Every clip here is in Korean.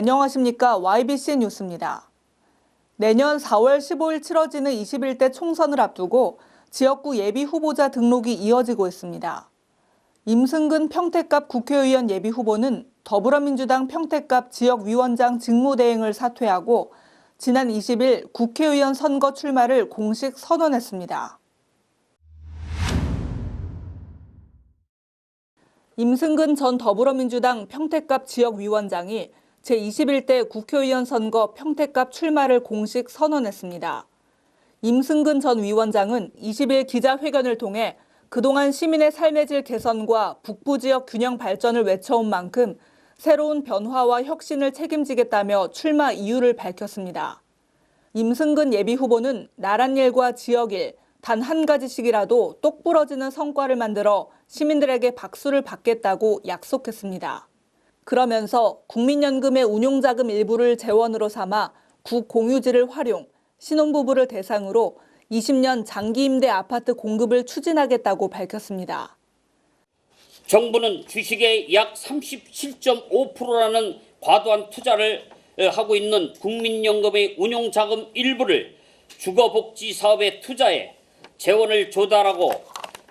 안녕하십니까. YBC 뉴스입니다. 내년 4월 15일 치러지는 21대 총선을 앞두고 지역구 예비 후보자 등록이 이어지고 있습니다. 임승근 평택갑 국회의원 예비 후보는 더불어민주당 평택갑 지역위원장 직무대행을 사퇴하고 지난 20일 국회의원 선거 출마를 공식 선언했습니다. 임승근 전 더불어민주당 평택갑 지역위원장이 제21대 국회의원 선거 평택갑 출마를 공식 선언했습니다. 임승근 전 위원장은 20일 기자회견을 통해 그동안 시민의 삶의 질 개선과 북부 지역 균형 발전을 외쳐온 만큼 새로운 변화와 혁신을 책임지겠다며 출마 이유를 밝혔습니다. 임승근 예비 후보는 나란 일과 지역 일, 단 한 가지씩이라도 똑부러지는 성과를 만들어 시민들에게 박수를 받겠다고 약속했습니다. 그러면서 국민연금의 운용자금 일부를 재원으로 삼아 국공유지를 활용, 신혼부부를 대상으로 20년 장기 임대 아파트 공급을 추진하겠다고 밝혔습니다. 정부는 주식의 약 37.5%라는 과도한 투자를 어, 하고 있는 국민연금의 운용자금 일부를 주거복지 사업에 투자해 재원을 조달하고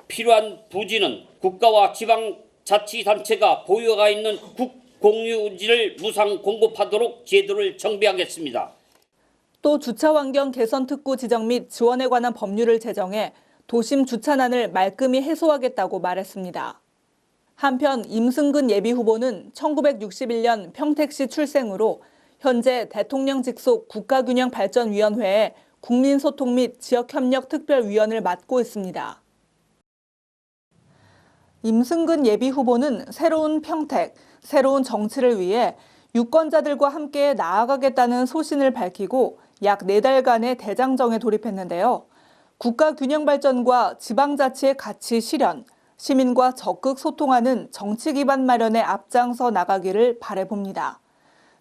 필요한 부지는 국가와 지방자치단체가 보유가 있는 국 공유지를 무상 공급하도록 제도를 정비하겠습니다. 또 주차 환경 개선 특구 지정 및 지원에 관한 법률을 제정해 도심 주차난을 말끔히 해소하겠다고 말했습니다. 한편 임승근 예비 후보는 1961년 평택시 출생으로 현재 대통령 직속 국가균형발전위원회의 국민소통 및 지역협력 특별위원을 맡고 있습니다. 임승근 예비 후보는 새로운 평택, 새로운 정치를 위해 유권자들과 함께 나아가겠다는 소신을 밝히고 약 4달간의 대장정에 돌입했는데요. 국가 균형 발전과 지방자치의 가치 실현, 시민과 적극 소통하는 정치 기반 마련에 앞장서 나가기를 바래봅니다.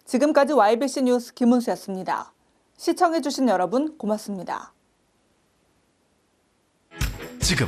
지금까지 YBC 뉴스 김은수였습니다. 시청해주신 여러분 고맙습니다. 지금